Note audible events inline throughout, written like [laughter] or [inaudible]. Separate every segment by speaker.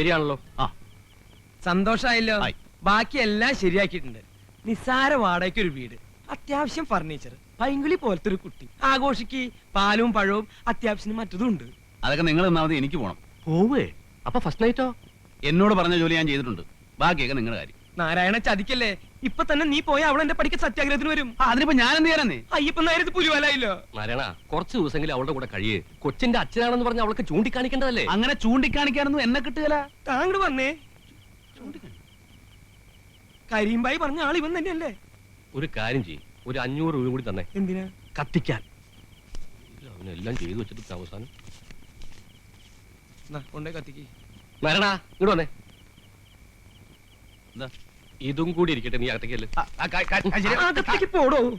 Speaker 1: ശരിയാണല്ലോ.
Speaker 2: ആ.
Speaker 3: സന്തോഷായല്ലോ.
Speaker 2: ആയി.
Speaker 3: ബാക്കി എല്ലാം ശരിയാക്കിയിട്ടുണ്ട്. നിസ്സാര വാടകയ്ക്ക് ഒരു വീട്. അത്യാവശ്യം ഫർണിച്ചർ പൈങ്കുളി പോലത്തെ ഒരു കുട്ടി. ആഘോഷിക്ക് പാലും പഴവും അത്യാവശ്യത്തിന് മറ്റതും ഉണ്ട്.
Speaker 2: അതൊക്കെ നിങ്ങൾ എന്നാമത് എനിക്ക് പോണം.
Speaker 1: ഓവേ അപ്പൊ ഫസ്റ്റ് നൈറ്റോ
Speaker 2: എന്നോട് പറഞ്ഞ ജോലി ഞാൻ ചെയ്തിട്ടുണ്ട്. ബാക്കിയൊക്കെ നിങ്ങളുടെ കാര്യം.
Speaker 3: നാരായണ ചതിക്കല്ലേ? ഇപ്പൊ തന്നെ നീ പോയ അവൾ എന്റെ പഠിക്ക സത്യാഗ്രഹത്തിന് വരും.
Speaker 2: അതിനിപ്പോ ഞാൻ എന്ത് ചെയ്യാനേ
Speaker 3: അയ്യപ്പൻ നേരത്ത് പുലിവലായില്ലോ
Speaker 1: നാരായണ കുറച്ച് ദിവസമെങ്കിലും അവളുടെ കൂടെ കഴിയേ. കൊച്ചിന്റെ അച്ഛനാണെന്ന് പറഞ്ഞ അവൾക്ക് ചൂണ്ടിക്കാണിക്കേണ്ടതല്ലേ?
Speaker 2: അങ്ങനെ ചൂണ്ടിക്കാണിക്കാനൊന്നും എന്നെ കിട്ടുകല.
Speaker 3: താങ്കൾ വന്നേ. കരീംബായി പറഞ്ഞ ആൾ ഇവൻ തന്നെയല്ലേ?
Speaker 1: ഒരു കാര്യം ചെയ്യും. ഒരു അഞ്ഞൂറ് രൂപ കൂടി തന്നെ.
Speaker 3: എന്തിനാ?
Speaker 1: കത്തിക്കാൻ. അവനെല്ലാം ചെയ്തു വെച്ചിട്ട് അവസാനം.
Speaker 3: കൊണ്ടേ കത്തിക്ക്.
Speaker 1: നാരായണ ഇങ്ങോട്ട് വന്നേ. ഇതും കൂടി ഇരിക്കട്ടെ നീ
Speaker 3: അകത്തേക്ക്. പോടോ.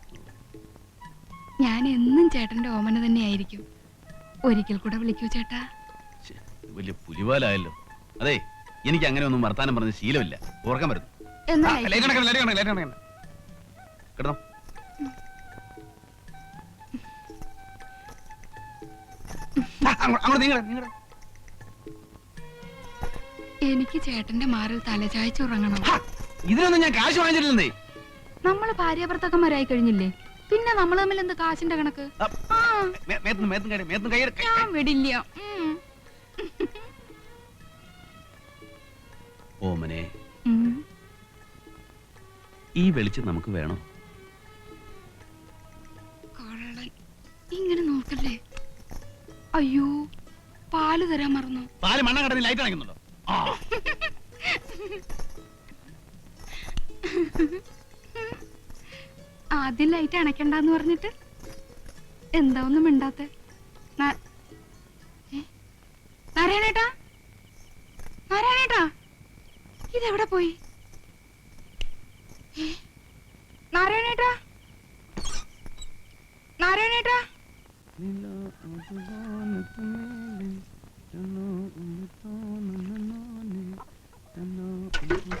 Speaker 4: ഞാൻ എന്നും ചേട്ടന്റെ ഓമന തന്നെയായിരിക്കും. ഒരിക്കൽ കൂടെ വിളിക്കൂ ചേട്ടാ.
Speaker 2: വലിയ പുലിവാലായല്ലോ. അതെ എനിക്ക് അങ്ങനെ ഒന്നും വർത്താനം പറഞ്ഞ ശീലമില്ല. ഓർക്കാൻ വരുന്നു.
Speaker 4: എന്നാ
Speaker 2: ലൈറ്റ് അണയ്ക്കണം, ലൈറ്റ് അണയ്ക്കണം, ലൈറ്റ് അണയ്ക്കണം. കിടന്നോ. ആ, അങ്ങോട്ട് അങ്ങോട്ട് നീങ്ങടെ, നീങ്ങടെ.
Speaker 4: എനിക്ക് ചേട്ടന്റെ മാറിൽ തലചായ്ച്ചുറങ്ങണം
Speaker 2: ഹാ, ഇതിനൊന്നും ഞാൻ കാശ് വാങ്ങിച്ചിട്ടില്ലെന്നേ.
Speaker 4: നമ്മൾ ഭാര്യാഭർത്താക്കന്മാരായി കഴിഞ്ഞില്ലേ? പിന്നെ നമ്മൾ തമ്മിൽ എന്ത് കാശിന്റെ കണക്ക്? ഞാൻ വിടില്ല.
Speaker 2: ഓമനെ ഈ വെളിച്ചം നമുക്ക് വേണോ?
Speaker 4: ഇങ്ങനെ നോക്കല്ലേ? അയ്യോ പാൽ തരാൻ മറന്നു.
Speaker 2: പാൽ മണ്ണ കടന്ന് ലൈറ്റ് അണയ്ക്കുന്നുണ്ടോ? [laughs]
Speaker 4: ആദ്യം ലൈറ്റ് അണയ്ക്കണ്ടെന്ന് പറഞ്ഞിട്ട്? എന്താ ഒന്നും മിണ്ടാത്തെ? നാരായണേട്ടാ? നാരായണേട്ടാ? ഇതെവിടെ പോയി? നാരായണേട്ടാ? നാരായണേട്ടാ? നാരായണേട്ടാ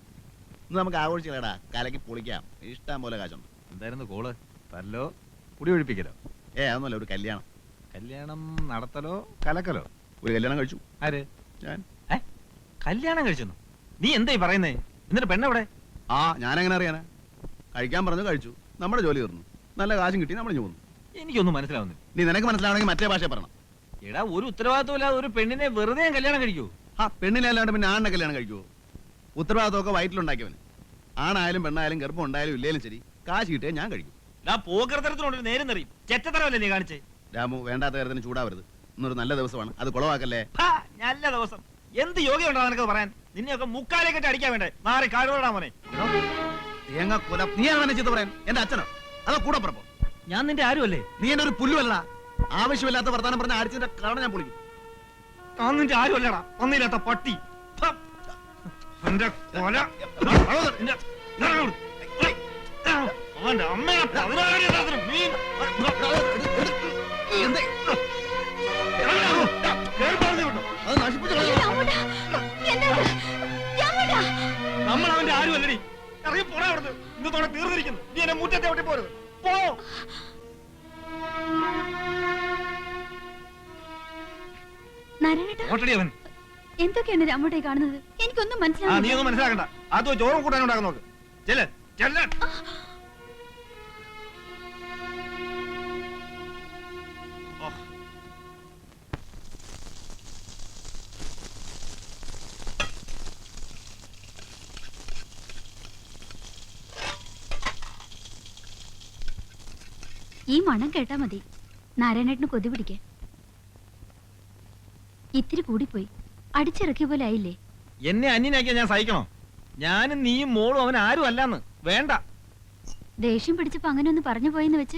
Speaker 2: ഇന്ന് നമുക്ക് ആഘോഷിക്കലടാ കലക്കി പൊളിക്കാം. ഇഷ്ടം പോലെ കാശുണ്ട്.
Speaker 5: എന്തായിരുന്നു കോൾ? തല്ലോ? കുടി ഒഴിപ്പിക്കലോ?
Speaker 2: ഏ അതൊന്നുമല്ല ഒരു കല്യാണം.
Speaker 5: കല്യാണം നടത്തലോ കലക്കലോ?
Speaker 2: ഒരു കല്യാണം കഴിച്ചു.
Speaker 5: ആര്?
Speaker 2: ഞാൻ.
Speaker 5: ഏ? കല്യാണം കഴിച്ചെന്നു? നീ എന്തായി പറയുന്നേ? എന്നിട്ട് പെണ്ണെവിടെ
Speaker 2: ആ ഞാനെങ്ങനെ അറിയാനാ? കഴിക്കാൻ പറഞ്ഞു കഴിച്ചു. നമ്മുടെ ജോലി തീർന്നു. നല്ല കാശും കിട്ടി നമ്മൾ പോന്നു.
Speaker 5: എനിക്കൊന്നും മനസ്സിലാവുന്നില്ല.
Speaker 2: നീ നിനക്ക് മനസ്സിലാവണമെങ്കിൽ മറ്റേ ഭാഷ പറയണം.
Speaker 5: എടാ ഒരു ഉത്തരവാദിത്വം ഇല്ലാതെ ഒരു പെണ്ണിനെ വെറുതെ ഞാൻ കല്യാണം കഴിക്കൂ
Speaker 2: ആ പെണ്ണിനെ അല്ലാണ്ട് പിന്നെ ആണിനെ കല്യാണം കഴിക്കുമോ ഉത്തരവാദിത്തമൊക്കെ വയറ്റിലുണ്ടാക്കിയവന്. ആണായാലും പെണ്ണായാലും ഗർഭം ഉണ്ടായാലും ഇല്ലേലും ശരി കാശ് കിട്ടിയാൽ ഞാൻ കഴിക്കും.
Speaker 5: ഞാൻ പോക്കരത്തരത്തിനോട് നേരം നിറയും. ചെറ്റത്തരമല്ലേ നീ കാണിച്ചേ?
Speaker 2: രാമു വേണ്ടാത്ത കാര്യത്തിന് ചൂടാവരുത്. ഇന്നൊരു നല്ല ദിവസമാണ്. അത് കുളവാക്കല്ലേ
Speaker 5: ഹാ, നല്ല ദിവസം. എന്ത് യോഗ്യമുണ്ടോ നിനക്ക് പറയാൻ? നിന്നെയൊക്കെ മുക്കാലെ കെട്ടി അടിക്കാൻ വേണ്ടേ? മാറി കാടുകൊള്ളാ മോനെ.
Speaker 2: തേങ്ങ കൊല നീയാണ് എന്നെ ചീത്ത പറയാൻ? എന്റെ അച്ഛനോ? അതോ കൂടെ പറപ്പോ
Speaker 5: ഞാൻ നിന്റെ ആരുമല്ലേ?
Speaker 2: നീ എന്റെ ഒരു പുല്ലുമല്ല ആവശ്യമില്ലാത്ത വർത്താനം പറഞ്ഞ ആരിച്ചിന്റെ കാരണം ഞാൻ പൊളിക്കും.
Speaker 5: ഞാൻ നിന്റെ ആരുമല്ലടാ. ഒന്നില്ലാത്ത പട്ടി. എന്റെ കൊല. അവന്റെ അമ്മയെ പതിനായിരം സാധനം മീൻ.
Speaker 2: അത് നശിപ്പിച്ചു
Speaker 5: നമ്മൾ അവന്റെ ആരുമല്ലടി ഇറങ്ങി പോടാ അവിടുന്ന്. ഇന്നത്തോടെ തീർന്നിരിക്കുന്നു. നീ എന്നെ മുറ്റത്തെ ഒട്ടി പോരുത്. പോ.
Speaker 6: എന്തൊക്കെയാണ് രാമോട്ടെ കാണുന്നത്? എനിക്കൊന്നും
Speaker 5: ആ നീ
Speaker 6: മനസ്സിലാവുന്നില്ല
Speaker 5: ഒന്നും മനസ്സിലാക്കണ്ട അത് ചോറും നോക്ക്. ചെല്ല് ചെല്ല്.
Speaker 6: ഈ മണം കേട്ടാ മതി. നാരായണേട്ടന് കൊതി പിടിക്കാൻ. ഇത്തിരി കൂടിപ്പോയി. അടിച്ചിറക്കിയ പോലെ ആയില്ലേ?
Speaker 5: എന്നെ അന്യനാക്കിയാ ഞാൻ സഹിക്കണോ? ഞാനും നീയും മോളും അവൻ ആരും അല്ലാന്ന്. വേണ്ട.
Speaker 6: ദേഷ്യം പിടിച്ചപ്പോ അങ്ങനെ ഒന്ന് പറഞ്ഞു പോയെന്ന് വെച്ച്?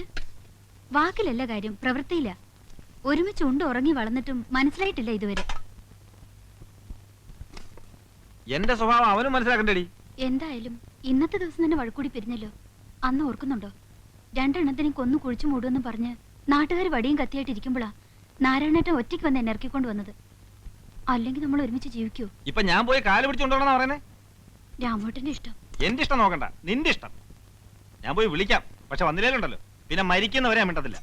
Speaker 6: വാക്കിലല്ല കാര്യം പ്രവൃത്തിയില്ല. ഒരുമിച്ച് ഉണ്ട് ഉറങ്ങി വളർന്നിട്ടും മനസ്സിലായിട്ടില്ല ഇതുവരെ.
Speaker 5: എന്റെ സ്വഭാവം അവനും മനസ്സിലാക്കണ്ടേടി.
Speaker 6: എന്തായാലും ഇന്നത്തെ ദിവസം തന്നെ വഴക്കൂടി പിരിഞ്ഞല്ലോ. അന്ന് ഓർക്കുന്നുണ്ടോ? രണ്ടെണ്ണത്തിനെ കൊന്നു കുഴിച്ചു മൂടുമെന്ന് പറഞ്ഞ് നാട്ടുകാർ വടിയും കത്തിയായിട്ട് ഇരിക്കുമ്പോഴാ നാരായണേട്ടൻ ഒറ്റയ്ക്ക് വന്ന് എന്നെ ഇറക്കിക്കൊണ്ട് വന്നത്. അല്ലെങ്കിൽ നമ്മൾ ഒരുമിച്ച് ജീവിക്കൂ.
Speaker 5: ഇപ്പൊ ഞാൻ പോയി കാൽ പിടിച്ചോണ്ടോണെന്നാ പറയുന്നേ?
Speaker 6: രാമോട്ടന്റെ ഇഷ്ടം.
Speaker 5: എന്റെ ഇഷ്ടം നോക്കണ്ട. നിന്റെ ഇഷ്ടം. ഞാൻ പോയി വിളിക്കാം. പക്ഷെ വന്നില്ലേലുണ്ടല്ലോ. പിന്നെ മരിക്കുന്നവരെ മിണ്ടത്തില്ല.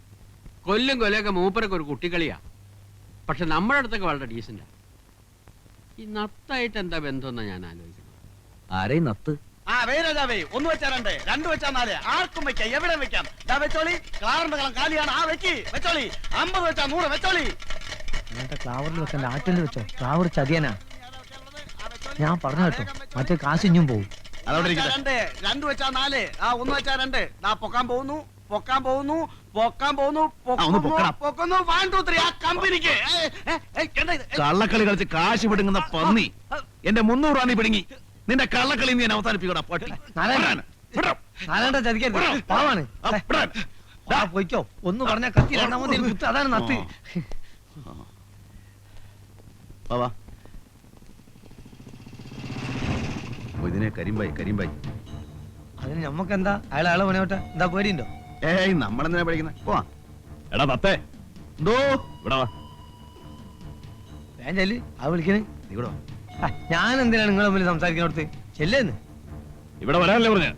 Speaker 7: കൊല്ലും കൊല്ലൊക്കെ മൂപ്പരൊക്കെ ഒരു കുട്ടിക്കളിയാ. പക്ഷെ നമ്മുടെ അടുത്തൊക്കെ വളരെ ഡീസന്റ് ഈ നത്തായിട്ട് എന്താ ബന്ധമെന്നാ ഞാൻ ആലോചിക്കുന്നത്?
Speaker 3: ആരെയും നത്ത്?
Speaker 2: ആ വേരാജാവേ ഒന്ന് വെച്ചാ രണ്ട് രണ്ട് വെച്ചാ നാല്. ആർക്കും വെക്കാം എവിടെ വെക്കാം. ദാ വെച്ചോളി ക്ലാറിന്റെ കളം കാലിയാണ്. ആ വെക്കി വെച്ചോളി. അമ്പത് വെച്ചാ നൂറ് വെച്ചോളി.
Speaker 8: ക്ലാവറിൽ വെക്കണ്ട ആറ്റിൽ വെച്ചോ? ക്ലാവർ ചതിയനാ. ഞാൻ പറഞ്ഞു കേട്ടോ മറ്റേ കാശിഞ്ഞും പോവും.
Speaker 2: അതോടെ രണ്ട് രണ്ട് വെച്ചാ നാല്. ആ ഒന്ന് വെച്ചാ രണ്ട്. ദാ പൊക്കാൻ പോകുന്നു. പൊക്കാൻ പോകുന്നു പൊക്കാൻ പോകുന്നു പൊക്കുന്നു, പൊക്കുന്നു. വൺ ടു ത്രീ ആ കമ്പനിക്ക്. കള്ളക്കളി കളിച്ച് കാശ് പിടുങ്ങുന്ന പന്നി. എന്റെ മുന്നൂറ് രൂപ നീ പിടുങ്ങി. നിന്റെ കള്ളക്കളി നീ ഞാൻ അവസാനിപ്പിക്കടാ പട്ടി.
Speaker 8: നാരായണ.
Speaker 2: വിടാം.
Speaker 8: നാരായണ ചതിക്കരുത്. പാവാണ്.
Speaker 2: ആ, വിടാൻ.
Speaker 8: ദാ പൊയ്ക്കോ. ഒന്ന് പറഞ്ഞ കത്തി രണ്ടാമത് കുത്ത്. അതാണ് നത്ത്.
Speaker 2: വാ, വാ. ഇതിനെ കരിമ്പായി കരിമ്പായി.
Speaker 8: അതിന് ഞമ്മക്കെന്താ? അയാൾ അയാളെ പണിയോട്ടെ എന്താ പേടിയുണ്ടോ?
Speaker 2: ഏയ് നമ്മളെന്തിനാ പഠിക്കുന്നത് പോവാ.
Speaker 9: എടാ തത്തേ.
Speaker 2: എന്തോ?
Speaker 9: ഇവിടെ വാ.
Speaker 8: ചെല്ല്. ആ വിളിക്കണേ.
Speaker 2: നീ ഇവിടെ വാ.
Speaker 8: ആ, ഞാൻ എന്തിനാണ് നിങ്ങൾ തമ്മിൽ സംസാരിക്കുന്നിടത്ത് ചെല്ലേന്ന്.
Speaker 9: ഇവിടെ വരാനല്ലേ പറഞ്ഞ?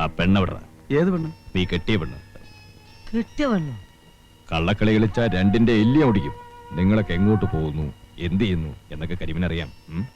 Speaker 9: ആ പെണ്ണെവിട
Speaker 2: ഏത് പെണ്ണ്?
Speaker 9: നീ കെട്ടിയ പെണ്ണ്.
Speaker 8: കിട്ടിയ പെണ്ണു?
Speaker 9: കള്ളക്കളി കളിച്ച രണ്ടിന്റെ എല്ലിയ ഓടിക്കും. നിങ്ങളൊക്കെ എങ്ങോട്ട് പോകുന്നു? എന്ത് ചെയ്യുന്നു? എന്നൊക്കെ കരിമിനറിയാം. ഉം?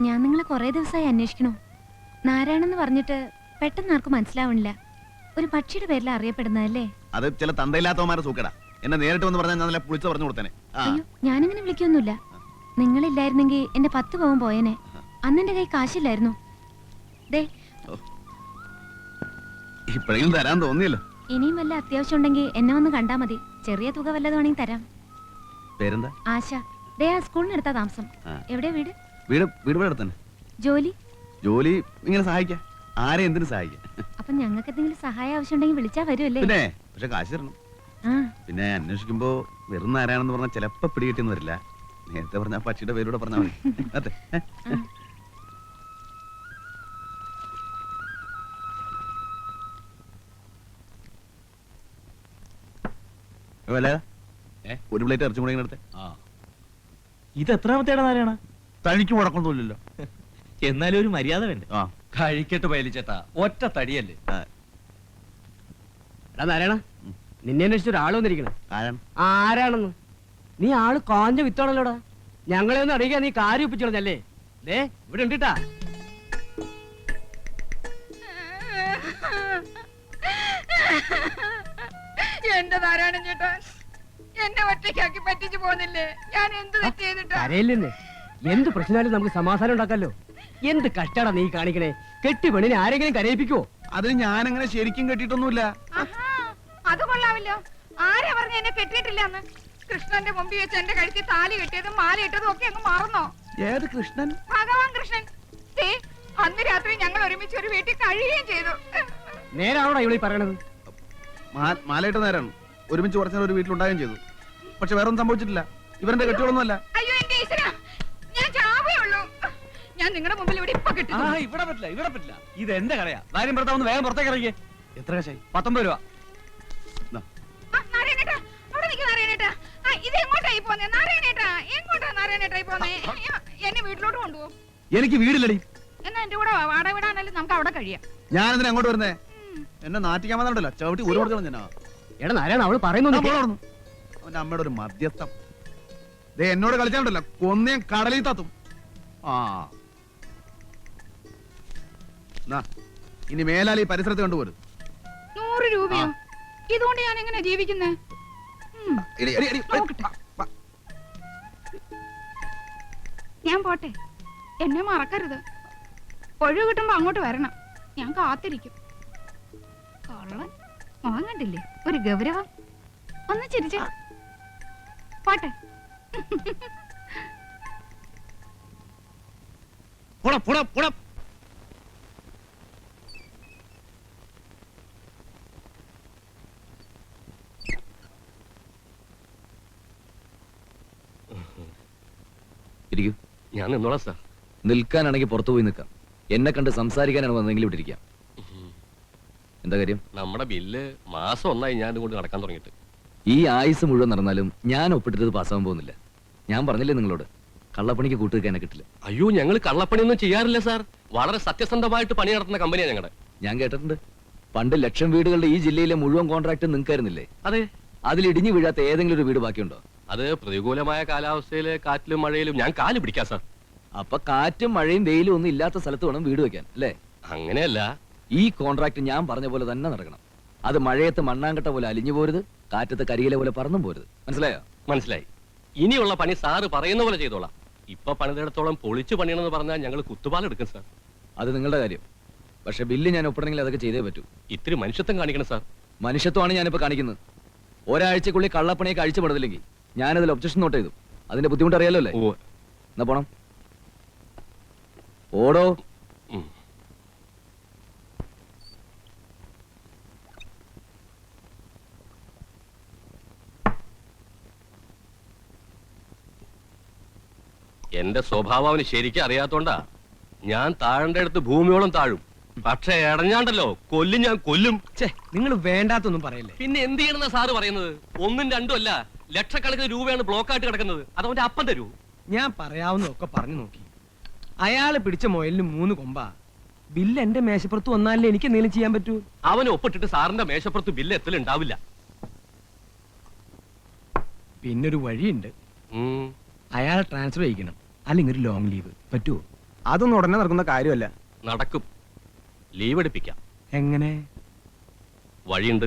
Speaker 6: ഞാൻ നിങ്ങളെ കുറേ ദിവസമായി അന്വേഷിക്കണു. നാരായണെന്ന് പറഞ്ഞിട്ട് പെട്ടെന്ന് ആർക്കും മനസ്സിലാവണില്ല. ഒരു പക്ഷിയുടെ പേരിൽ അറിയപ്പെടുന്നതല്ലേ?
Speaker 2: അത് ചില തന്തയില്ലാത്തവന്മാരെ സൂക്കടാ. എന്നെ നേരിട്ട് വന്ന് പറഞ്ഞാൽ ഞാൻ നല്ല പുളിച്ച് പറഞ്ഞു കൊടുത്തേനെ. ആ.
Speaker 6: അയ്യോ ഞാനിങ്ങനെ വിളിക്കൊന്നുമില്ല. നിങ്ങളില്ലായിരുന്നെങ്കിൽ എന്റെ പത്ത് പവൻ പോയേനെ. അന്ന് എന്റെ കൈ കാശില്ലായിരുന്നു. ദേ
Speaker 2: ഇപ്പോഴെങ്കിലും തരാൻ തോന്നിയല്ലോ.
Speaker 6: ഇനിയും വല്ല അത്യാവശ്യം ഉണ്ടെങ്കിൽ എന്നെ ഒന്ന് കണ്ടാ മതി. ചെറിയ തുക വല്ലതും ആണെങ്കിൽ തരാം.
Speaker 2: പേരെന്താ?
Speaker 6: ആശ. ദേ ആ സ്കൂളിനടുത്താ താമസം.
Speaker 2: ആ.
Speaker 6: എവിടെയാ വീട്?
Speaker 2: വീട് വീട് ഇവിടെ തന്നെ.
Speaker 6: ജോലി?
Speaker 2: ജോലി ഇങ്ങനെ സഹായിക്കാം. ആരെ എന്തിനു സഹായിക്കാം.
Speaker 6: അപ്പൊ ഞങ്ങൾക്ക് എന്തെങ്കിലും സഹായം ആവശ്യമുണ്ടെങ്കിൽ വിളിച്ചാ വരുമല്ലേ
Speaker 2: പിന്നെ പക്ഷെ കാശ് തരണം.
Speaker 6: ആ.
Speaker 2: പിന്നെ അന്വേഷിക്കുമ്പോ വെറുന്ന ആരാണെന്ന് പറഞ്ഞാൽ ചിലപ്പോ പിടികിട്ടിന്ന് വരില്ല. നേരത്തെ പറഞ്ഞ പക്ഷിയുടെ പേരൂടെ പറഞ്ഞാൽ മതി. അതെ. ഒരു പ്ലേറ്റ് ഇറച്ചും കൂടെ ഇങ്ങനെ എടുത്തേ
Speaker 5: ഇത് എത്രാമത്തേടാ നാരായണ?
Speaker 2: തനിക്ക് മുടക്കൊന്നുമില്ലല്ലോ
Speaker 5: എന്നാലും ഒരു മര്യാദ വേണ്ടേ?
Speaker 2: ആ.
Speaker 3: കഴിക്കട്ട് പയലിച്ചേട്ടാ ഒറ്റ തടിയല്ലേ?
Speaker 7: എടാ നാരായണ നിന്നെ അന്വേഷിച്ച് ഒരാൾ വന്നിരിക്കണം.
Speaker 2: ആരാണ്?
Speaker 7: ആരാണെന്ന്? നീ ആൾ കാഞ്ഞ വിത്താണല്ലോടാ. ഞങ്ങളെ ഒന്ന് അറിയിക്കാൻ നീ കാര്യം ഒപ്പിച്ചോളഞ്ഞല്ലേ ദേ ഇവിടെ ഉണ്ടിട്ടാ.
Speaker 4: എന്റെ നാരായണൻ ചേട്ടാ എന്നെ ഒറ്റയ്ക്കാക്കി പറ്റിച്ചു പോന്നില്ലേ ഞാൻ എന്ത് തെറ്റ് ചെയ്തിട്ടാ?
Speaker 7: കരയില്ലെന്ന്. എന്ത് പ്രശ്നമായാലും നമുക്ക് സമാധാനം ഉണ്ടാക്കാലോ? എന്ത് കഷ്ടാടാ നീ കാണിക്കണേ? കെട്ടി പെണ്ണിനെ ആരെങ്കിലും കരയിപ്പിക്കോ
Speaker 2: അതിന് അങ്ങനെ ശരിക്കും കെട്ടിട്ടൊന്നുമില്ല
Speaker 4: ആഹാ, അത് കൊള്ളാമല്ലോ. ആരാ പറഞ്ഞ എന്നെ കെട്ടിയിട്ടില്ലെന്ന്? കൃഷ്ണന്റെ മുമ്പിൽ വെച്ച് എന്റെ കഴുത്തിൽ താലി കെട്ടിയതും മാല ഇട്ടതും ഒക്കെ അങ്ങ് മറന്നോ?
Speaker 2: ഏത് കൃഷ്ണൻ?
Speaker 4: ഭഗവാൻ കൃഷ്ണൻ. ദേ, അന്ന് രാത്രി ഞങ്ങൾ ഒരുമിച്ച് ഒരു വീട്ടിൽ കഴിയുകയും ചെയ്തു.
Speaker 7: നേരാണോടാ ഇവിടെ പറയണത്?
Speaker 2: മാ- മാലയിട്ട നേരാണ്. ഒരുമിച്ച് കുറച്ചു നേരം ഒരു വീട്ടിലുണ്ടാകുകയും ചെയ്തു. പക്ഷെ വേറെ ഒന്നും സംഭവിച്ചിട്ടില്ല. ഇവരുടെ കെട്ടികളൊന്നുമല്ല
Speaker 4: അയ്യോ നിങ്ങളുടെ മുമ്പിൽ ഇവിടെ ഇപ്പൊ കിട്ടും
Speaker 3: ആ ഇവിടെ പറ്റില്ല ഇവിടെ പറ്റില്ല. ഇത് എന്റെ കടയാ. ഭാര്യം ഭർത്താവ് വേഗം പുറത്തേക്ക് ഇറങ്ങി
Speaker 2: എത്ര കാശായി?
Speaker 3: പത്തൊമ്പത് രൂപ.
Speaker 2: എന്നാ.
Speaker 4: നാരായണേട്ടാ അവിടെ നിൽക്ക് നാരായണേട്ടാ. ആ, ഇത് എങ്ങോട്ടായി പോന്നെ? നാരായണേട്ടാ എങ്ങോട്ടാ നാരായണേട്ടായി പോന്നെ? അയ്യോ, എന്നെ വീട്ടിലോട്ട് കൊണ്ടുപോകും.
Speaker 2: എനിക്ക് വീടില്ലടി.
Speaker 4: എന്നാ എന്റെ കൂടെ വാ, വാടക വിടാനല്ലേ നമുക്ക് അവിടെ കഴിയാം.
Speaker 2: ഞാൻ എന്തിനാ അങ്ങോട്ട് വരുന്നേ? എന്നെ നാട്ടിക്കാൻ വന്നിട്ടല്ലോ ചവിട്ടി ഒരു കൊടുക്കണം ഞാൻ
Speaker 7: എടാ നാരായണ അവൾ പറയുന്നു
Speaker 2: അവന്റെ അമ്മയുടെ ഒരു മധ്യസ്ഥം. ദേ എന്നോട് കളിച്ചാണ്ടല്ലോ കൊന്നേം കടലിൽ തത്തും. ആ. നാ, ഇനി മേലാൽ ഈ പരിസരത്ത് കണ്ടുപോരും.
Speaker 4: നൂറ് രൂപയോ? ഇതുകൊണ്ട് ഞാൻ എങ്ങനെ ജീവിക്കുന്നേ? ഉം,
Speaker 2: എടി, എടി, എടി, എടി, വാ, വാ.
Speaker 4: ഞാൻ പോട്ടെ. എന്നെ മറക്കരുത്. ഒഴിവ് കിട്ടുമ്പോ അങ്ങോട്ട് വരണം. ഞാൻ കാത്തിരിക്കും. കള്ളൻ. മോൻ കണ്ടില്ലേ? ഒരു ഗൗരവം. ഒന്ന് ചിരിച്ചേ. പോട്ടെ.
Speaker 5: പോടാ പോടാ പോടാ.
Speaker 9: ഇരിക്കൂ.
Speaker 10: ഞാൻ നിന്നോളാം സാർ.
Speaker 9: നിൽക്കാനാണെങ്കിൽ പുറത്തു പോയി നിൽക്കാം. എന്നെ കണ്ട് സംസാരിക്കാനാണ് വന്നെങ്കിൽ ഇവിടെ ഇരിക്കാം എന്താ കാര്യം?
Speaker 10: നമ്മുടെ ബില്ല് മാസം ഒന്നായി ഞാൻ ഇതുകൊണ്ട് നടക്കാൻ തുടങ്ങിയിട്ട്. ഈ ആയുസ് മുഴുവൻ നടന്നാലും ഞാൻ ഒപ്പിട്ടിട്ട് പാസ്സാവാൻ പോകുന്നില്ല. ഞാൻ പറഞ്ഞില്ലേ നിങ്ങളോട്? കള്ളപ്പണിക്ക് കൂട്ടുവെക്കാനെ കിട്ടില്ല.
Speaker 1: അയ്യോ ഞങ്ങൾ കള്ളപ്പണിയൊന്നും ചെയ്യാറില്ല സാർ. വളരെ സത്യസന്ധമായിട്ട് പണി നടത്തുന്ന കമ്പനിയാണ് ഞങ്ങളുടെ
Speaker 10: ഞാൻ കേട്ടിട്ടുണ്ട്. പണ്ട് ലക്ഷം വീടുകളുടെ ഈ ജില്ലയിലെ മുഴുവൻ കോൺട്രാക്ട് നിങ്ങൾക്കായിരുന്നില്ലേ?
Speaker 1: അതെ.
Speaker 10: അതിൽ ഇടിഞ്ഞു വീഴാത്ത ഏതെങ്കിലും ഒരു വീട് ബാക്കിയുണ്ടോ?
Speaker 1: അത് പ്രതികൂലമായ കാലാവസ്ഥയിൽ കാറ്റിലും മഴയിലും ഞാൻ കാൽ പിടിക്കാം സാർ.
Speaker 10: അപ്പൊ കാറ്റും മഴയും വെയിലും ഒന്നും ഇല്ലാത്ത സ്ഥലത്ത് വേണം വീട് വെക്കാൻ അല്ലേ?
Speaker 1: അങ്ങനെയല്ല.
Speaker 10: ഈ കോൺട്രാക്ട് ഞാൻ പറഞ്ഞ പോലെ തന്നെ നടക്കണം. അത് മഴയത്ത് മണ്ണാങ്കട്ട പോലെ അലിഞ്ഞു പോരുത് കാറ്റത്ത് കരിയിലെ പോലെ പറന്നും പോരുത്. മനസ്സിലായോ?
Speaker 1: മനസ്സിലായി. ഇനിയുള്ള പണി സാറ് പറയുന്ന പോലെ ചെയ്തോളാം. ഇപ്പൊ പണിതിടത്തോളം പൊളിച്ചു പണിയണമെന്ന് പറഞ്ഞാൽ ഞങ്ങൾ കുത്തുപാലെടുക്കും സാർ.
Speaker 10: അത് നിങ്ങളുടെ കാര്യം. പക്ഷെ ബില്ല് ഞാൻ ഒപ്പിടണമെങ്കിൽ അതൊക്കെ ചെയ്തേ പറ്റൂ.
Speaker 1: ഇത്തിരി മനുഷ്യത്വം കാണിക്കണം സാർ.
Speaker 10: മനുഷ്യത്വമാണ് ഞാനിപ്പോ കാണിക്കുന്നത്. ഒരാഴ്ചക്കുള്ളിൽ കള്ളപ്പണിയൊക്കെ അഴിച്ചുപെടുന്നില്ലെങ്കിൽ ഞാനതിൽ ഒബ്ജക്ഷൻ നോട്ട് ചെയ്തു. അതിന്റെ ബുദ്ധിമുട്ട് അറിയാലോ അല്ലേ എന്നാ പോണം. ഓടോ.
Speaker 1: എന്റെ സ്വഭാവം അവന് ശരിക്കും അറിയാത്തോണ്ടാ ഞാൻ താഴേണ്ട അടുത്ത് ഭൂമിയോളം താഴും. പക്ഷേ ഇടഞ്ഞാണ്ടല്ലോ കൊല്ലും ഞാൻ കൊല്ലും.
Speaker 3: നിങ്ങൾ വേണ്ടാത്തൊന്നും പറയല്ലേ?
Speaker 1: പിന്നെ എന്ത് ചെയ്യണമെന്നാ സാറ് പറയുന്നത്? ഒന്നും രണ്ടും അല്ല. ലക്ഷക്കണക്കിന് രൂപയാണ് ബ്ലോക്കായിട്ട് കിടക്കുന്നത്. അത് അവന്റെ അപ്പം തരൂ
Speaker 3: ഞാൻ പറയാവുന്നതൊക്കെ പറഞ്ഞു നോക്കി. അയാൾ പിടിച്ച മൊയലിന് മൂന്ന് കൊമ്പ. ബില്ല് എന്റെ മേശപ്പുറത്ത് വന്നാലേ എനിക്ക് എന്തെങ്കിലും ചെയ്യാൻ പറ്റൂ?
Speaker 1: അവൻ ഒപ്പിട്ടിട്ട് സാറിന്റെ മേശപ്പുറത്ത് ബില്ല് എത്തലുണ്ടാവില്ല
Speaker 3: പിന്നൊരു വഴിയുണ്ട്.
Speaker 1: ഉം.
Speaker 3: അയാളെ ട്രാൻസ്ഫർ ചെയ്യിക്കണം. അല്ലെങ്കിൽ ഒരു ലോങ് ലീവ് പറ്റുമോ
Speaker 2: അതൊന്നും ഉടനെ നടക്കുന്ന കാര്യമല്ല.
Speaker 1: നടക്കും. ലീവ് എടുപ്പിക്കാം.
Speaker 3: എങ്ങനെ?
Speaker 1: വഴിയുണ്ട്.